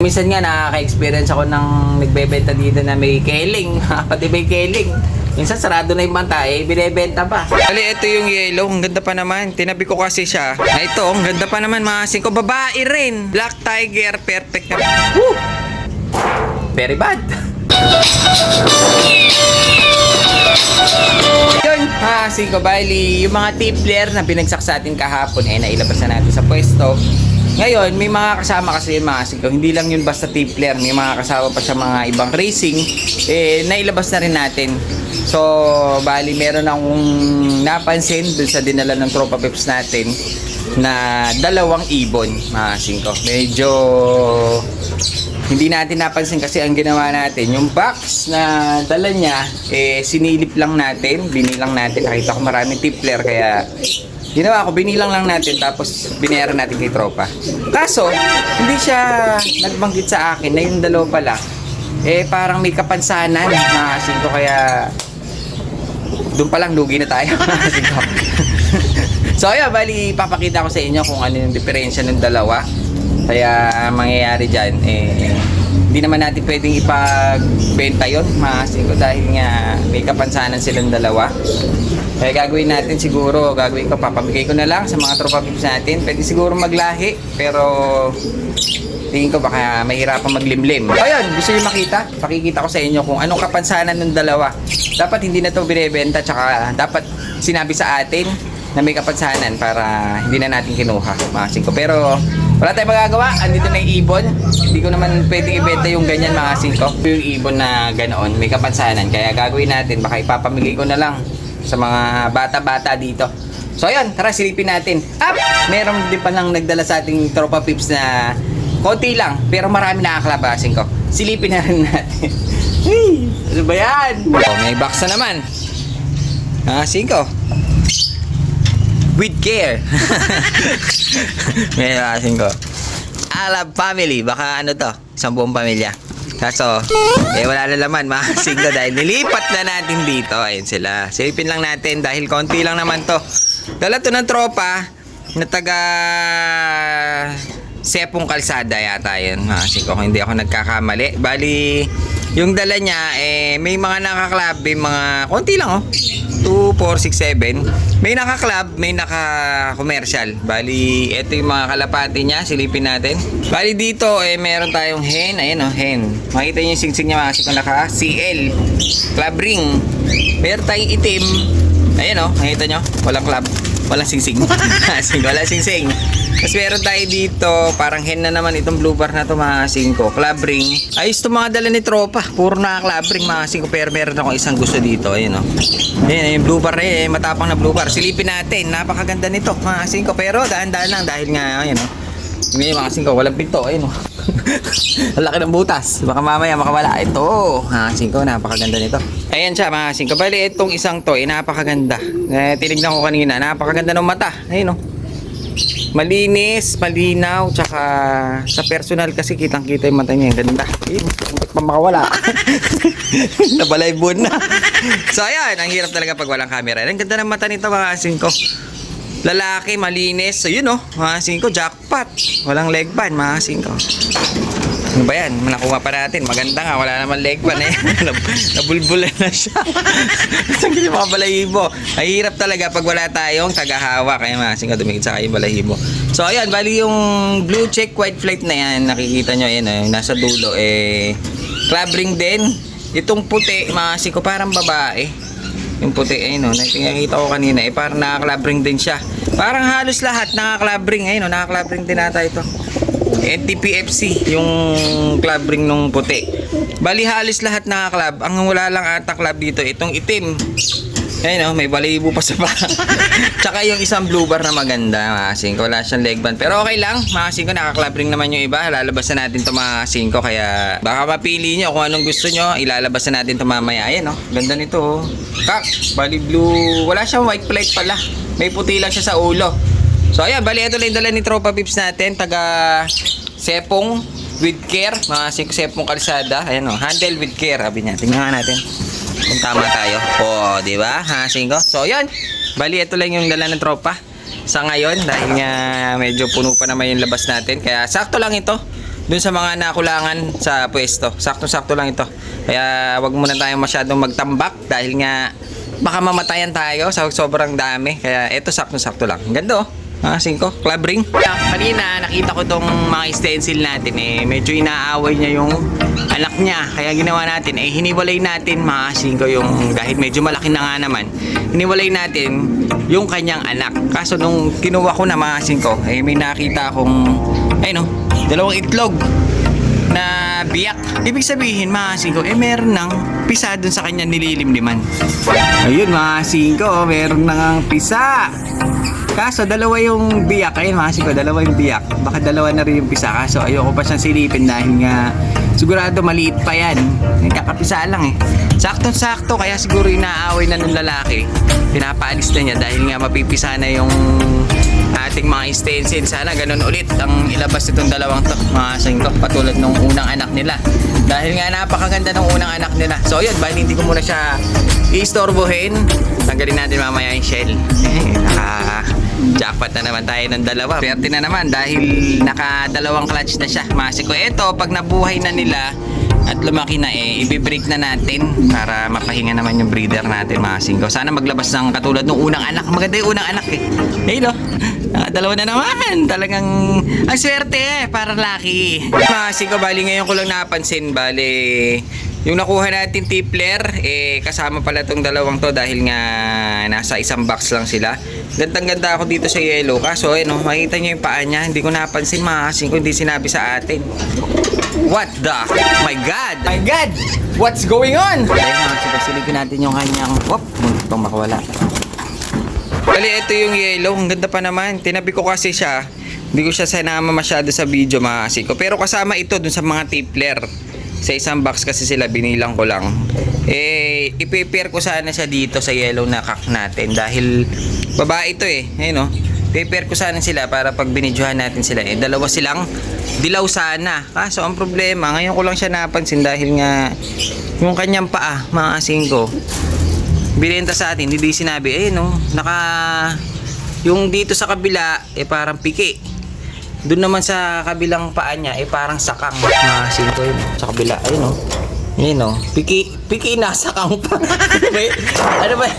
Minsan nga nakaka-experience ako ng nagbebenta dito na may keling. Pati may keling. Minsan sarado na yung banta eh, binebenta pa. Ali, ito yung yellow. Ang ganda pa naman. Tinabi ko kasi siya. Na ito, ang ganda pa naman mga singko. Babae rin. Black Tiger. Perfect na. Woo! Very bad. Yun, ha, Siko Bali, yung mga tipler na binagsak sa atin kahapon, eh, nailabas na natin sa pwesto. Ngayon, may mga kasama kasi yung mga Siko. Hindi lang yun basta tipler, may mga kasama pa sa mga ibang racing. Eh, nailabas na rin natin. So, bali, meron akong napansin dun sa dinala ng tropa peps natin na dalawang ibon, mga Siko. Medyo hindi natin napansin kasi ang ginawa natin, yung box na dala niya, eh, sinilip lang natin, binilang natin, nakita ko maraming tipler, kaya ginawa ko, binilang lang natin, tapos binayaran natin kay tropa. Kaso, hindi siya nagbanggit sa akin na yung dalawa pala, eh, parang may kapansanan na ko kaya doon pa lang lugi na tayo. so, ayun, bali, papakita ko sa inyo kung ano yung diferensya ng dalawa. Kaya, ang mangyayari dyan, eh, hindi naman natin pwedeng ipagbenta yun, mga ko, dahil nga may kapansanan silang dalawa. Kaya gagawin natin siguro, gagawin ko, papabigay ko na lang sa mga tropa pips natin. Pwede siguro maglahi, pero tingin ko baka mahirapan maglimlim. Ayun, gusto niyo makita? Pakikita ko sa inyo kung anong kapansanan ng dalawa. Dapat hindi na to binebenta, tsaka dapat sinabi sa atin na may kapansanan para hindi na natin kinuha, mga singko. Pero wala tayong magagawa, andito na yung ibon. Hindi ko naman pwedeng ibenta yung ganyan mga singko. Yung ibon na ganoon, may kapansanan. Kaya gagawin natin, baka ipapamigay ko na lang sa mga bata-bata dito. So ayun, tara silipin natin. Up! Meron din pa lang nagdala sa ating tropa pips na konti lang, pero marami nakakalabasin ko. Silipin na rin natin. Hey, ano ba yan? Oh, may box na naman. Ah, singko. Care. may boxing ko. Alab family. Baka ano to? Isang buong pamilya. Kaso, eh wala na laman mga singko dahil nilipat na natin dito. Ayun sila. Silipin lang natin dahil konti lang naman to. Dala to ng tropa na taga Sepong Kalsada yata yun. Mga singko kung hindi ako nagkakamali. Bali, yung dala niya, eh, may mga nakaklab, may mga, konti lang oh. 2, 4, 6, 7. May naka-club, may naka-commercial. Bali, ito yung mga kalapati niya. Silipin natin. Bali dito, eh, meron tayong hen. Ayan oh, hen. Makita niyo yung singsing niya mga kung naka CL. Club ring. Meron tayong itim. Ayan oh, makita nyo? Walang club. Walang singsing. Sing, walang singsing. Tapos meron tayo dito, parang hen na naman itong blue bar na to mga singko. Club ring. Ayos to mga dala ni tropa. Puro na club ring mga singko. Pero meron akong isang gusto dito. Ayun o. Ayun, yung blue bar eh. Matapang na blue bar. Silipin natin. Napakaganda nito mga singko. Pero daan-daan lang dahil nga, ayun o. May mga singko, walang pinto. Ayun o. Ang laki ng butas. Baka mamaya makawala. Ito. Mga singko, napakaganda nito. Ayan siya mga singko. Bali, itong isang to, eh, napakaganda. Eh, tinignan ko kanina. Napakaganda ng mata. Ayun o malinis, malinaw, tsaka sa personal kasi kitang-kita yung mata niya. Ganda. Eh, pa makawala? Nabalaybo na. so, ayan. Ang hirap talaga pag walang camera. Ang ganda ng mata nito mga asin ko. Lalaki, malinis. So, yun oh. Mga ko, jackpot. Walang leg band, mga ko. Ano ba yan? Nakuha pa natin. Maganda nga. Wala naman leg band eh. Nab- Nabulbulan na siya. Saan yung mga balahibo? Ang hirap talaga pag wala tayong tagahawak. Kaya mga asin ko, sa kayo balahibo. So, ayan. Bali yung blue check white flight na yan. Nakikita nyo, ayan eh. Nasa dulo eh. Club ring din. Itong puti, mga asin ko, parang babae. Yung puti, ayun o, nakikita ko kanina, eh, parang nakaklabring din siya. Parang halos lahat nakaklabring, ayun o, nakaklabring din ata ito. NTPFC, yung club ring nung puti. Bali halos lahat nakaklab. Ang wala lang ata club dito, itong itim. Ayun o, may balibo pa sa pa. Tsaka yung isang blue bar na maganda, mga singko. Wala siyang leg band. Pero okay lang, mga singko, nakaklab ring naman yung iba. Lalabas na natin to mga singko. Kaya baka mapili nyo kung anong gusto nyo. Ilalabas na natin to mamaya. Ayan o, ganda nito o. Kak, bali blue. Wala siyang white plate pala. May puti lang siya sa ulo. So ayan, bali ito lang dala ni Tropa Pips natin. Taga Sepong with care. Mga singko Sepong kalsada. Ayan o, handle with care. Sabi niya, tingnan natin kung tama tayo. Oo, di ba? Ha, singko? So, yan. Bali, ito lang yung dala ng tropa sa ngayon dahil nga medyo puno pa naman yung labas natin. Kaya sakto lang ito. dun sa mga nakulangan sa pwesto. Sakto-sakto lang ito. Kaya wag muna tayong masyadong magtambak dahil nga baka mamatayan tayo sa sobrang dami. Kaya ito sakto-sakto lang. Ang Ganda oh. Ah, singko, club ring. Kanina nakita ko tong mga stencil natin eh medyo inaaway niya yung anak niya. Kaya ginawa natin eh hiniwalay natin mga singko yung dahil medyo malaki na nga naman. Hiniwalay natin yung kanyang anak. Kaso nung kinuha ko na mga singko eh may nakita akong ayun oh, dalawang itlog na biyak. Ibig sabihin, mga singko, eh meron ng pisa dun sa kanya nililimliman. Ayun, mga singko, meron nang pisa. Kaso, dalawa yung biyak. Ayun, mga singko, dalawa yung biyak. Baka dalawa na rin yung pisa. Kaso, ayoko pa siyang silipin dahil nga sigurado maliit pa yan. Eh, kakapisa lang eh. Sakto-sakto, kaya siguro inaaway na ng lalaki. Pinapaalis na niya dahil nga mapipisa na yung ating mga stencil. Sana ganun ulit ang ilabas itong dalawang to, mga singko, patulad nung unang anak nila. Dahil nga napakaganda ng unang anak nila. So yun, bali hindi ko muna siya istorbohin. Tanggalin natin mamaya yung shell. Eh, jackpot na naman tayo ng dalawa. Swerte na naman dahil naka dalawang clutch na siya. Mga singko, eto, pag nabuhay na nila, at lumaki na eh, ibibreak na natin para mapahinga naman yung breeder natin mga singko. Sana maglabas ng katulad ng unang anak. Maganda yung unang anak eh. Hey no, dalawa na naman. Talagang ang swerte eh, para laki. Mga singko, bali ngayon ko lang napansin, bali yung nakuha natin tipler, eh, kasama pala tong dalawang to dahil nga nasa isang box lang sila. Gandang ganda ako dito sa yellow. Kaso, eh, no, makita niyo yung paa niya. Hindi ko napansin mga singko, hindi sinabi sa atin. What the? My God! My God! What's going on? Ayun mga silipin natin yung kanyang... Whoop! Muntik pang makawala. Bali, ito yung yellow. Ang ganda pa naman. Tinabi ko kasi siya. Hindi ko siya sinama masyado sa video mga siko. Pero kasama ito dun sa mga tipler. Sa isang box kasi sila binilang ko lang. Eh, ipipair ko sana siya dito sa yellow na kak natin. Dahil babae ito eh. Ayun o. Prepare ko sana sila para pag binidyohan natin sila eh. Dalawa silang dilaw sana. Kaso ang problema, ngayon ko lang siya napansin dahil nga yung kanyang paa, mga singko binenta sa atin, hindi sinabi, eh no, naka, yung dito sa kabila, eh parang piki. Doon naman sa kabilang paa niya, eh parang sakang. Mga singko yun, sa kabila, ayun no. Ayun no, piki, piki na, sakang pa. ano ba? Ano ba yun?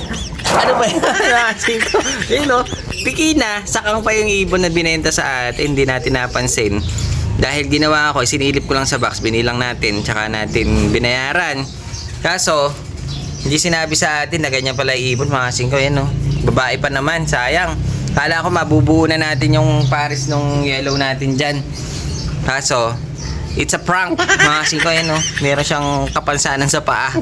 Ano ba yun? Mga singko, ayun no, piki na, sakang pa yung ibon na binenta sa atin, hindi natin napansin. Dahil ginawa ko, sinilip ko lang sa box, binilang natin, tsaka natin binayaran. Kaso, hindi sinabi sa atin na ganyan pala ibon mga singko yan no. Babae pa naman, sayang. Kala ko mabubuo na natin yung pares nung yellow natin dyan. Kaso, it's a prank mga singko yan no. Meron siyang kapansanan sa paa.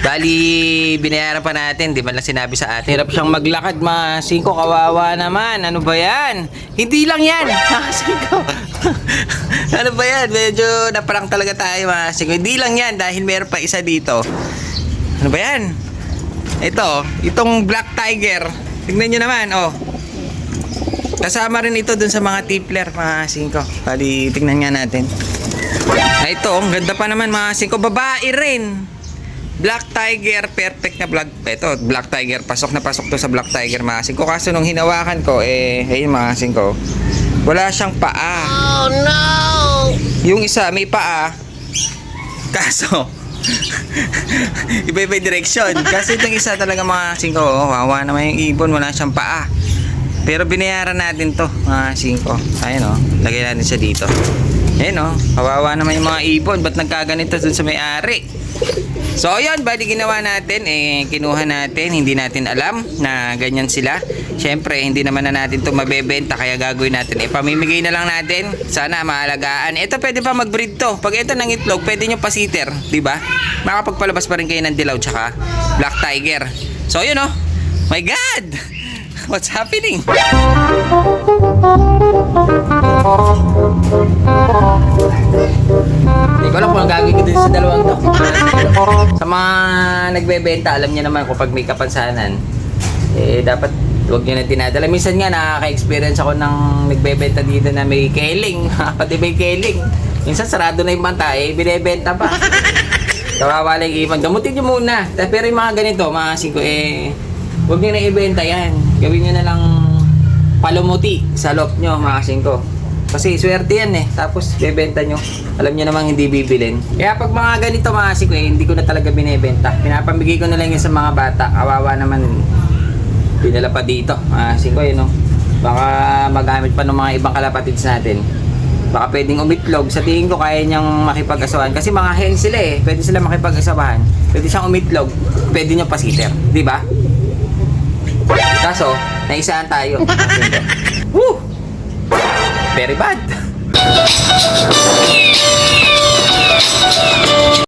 Bali, binayaran pa natin, di ba lang sinabi sa atin. Hirap siyang maglakad mga singko, kawawa naman. Ano ba yan? Hindi lang yan mga singko. ano ba yan? Medyo naprank talaga tayo mga singko. Hindi lang yan dahil meron pa isa dito. Ano ba yan? Ito, itong Black Tiger. Tignan nyo naman, oh. Kasama rin ito dun sa mga tipler, mga singko. Bali, tignan nga natin. Ah, ito, ang ganda pa naman mga singko. Babae rin. Black Tiger, perfect na black. Ito, Black Tiger. Pasok na pasok to sa Black Tiger, mga singko. Kaso nung hinawakan ko, eh, ayun mga singko. Wala siyang paa. Oh, no! Yung isa, may paa. Kaso, Iba-iba direksyon. Kasi itong isa talaga mga singko, oh, wawa naman yung ibon, wala siyang paa. Pero binayaran natin to, mga singko. Ayun oh, lagay natin siya dito. Ayun oh, kawawa naman yung mga ibon, ba't nagkaganito dun sa may-ari? So yun, bali ginawa natin, eh, kinuha natin, hindi natin alam na ganyan sila. Siyempre, hindi naman na natin to mabebenta, kaya gagawin natin, eh, pamimigay na lang natin. Sana maalagaan. Ito pwede pa mag-breed to. Pag ito ng itlog, pwede nyo pasiter, di ba? Makapagpalabas pa rin kayo ng dilaw tsaka black tiger. So yun oh, my God! What's happening? Hindi ko alam kung ang gagawin ko din sa dalawang to. Sa mga nagbebenta, alam niya naman kung pag may kapansanan, eh dapat huwag niyo na dinadala. Minsan nga nakaka-experience ako ng nagbebenta dito na may keling. Pati may keling. Minsan sarado na yung banta, eh binebenta pa. Kawawa lang yung ibang. Gamutin niyo muna. Pero yung mga ganito, mga singko, eh, huwag niyo na ibenta yan. Gawin niyo na lang palumuti sa loob niyo, mga singko. Kasi swerte yan eh. Tapos bebenta nyo. Alam nyo namang hindi bibilin. Kaya pag mga ganito mga asiko eh, hindi ko na talaga binebenta. Pinapamigay ko na lang yun sa mga bata. Kawawa naman dinala pa dito. Mga asiko yun no. Baka magamit pa ng mga ibang kalapatids natin. Baka pwedeng umitlog. Sa tingin ko kaya niyang makipag-asawahan. Kasi mga hen sila eh. Pwede sila makipag-asawahan. Pwede siyang umitlog. Pwede niyo pasiter. Ba? Kaso, naisaan tayo. Woo! Very bad.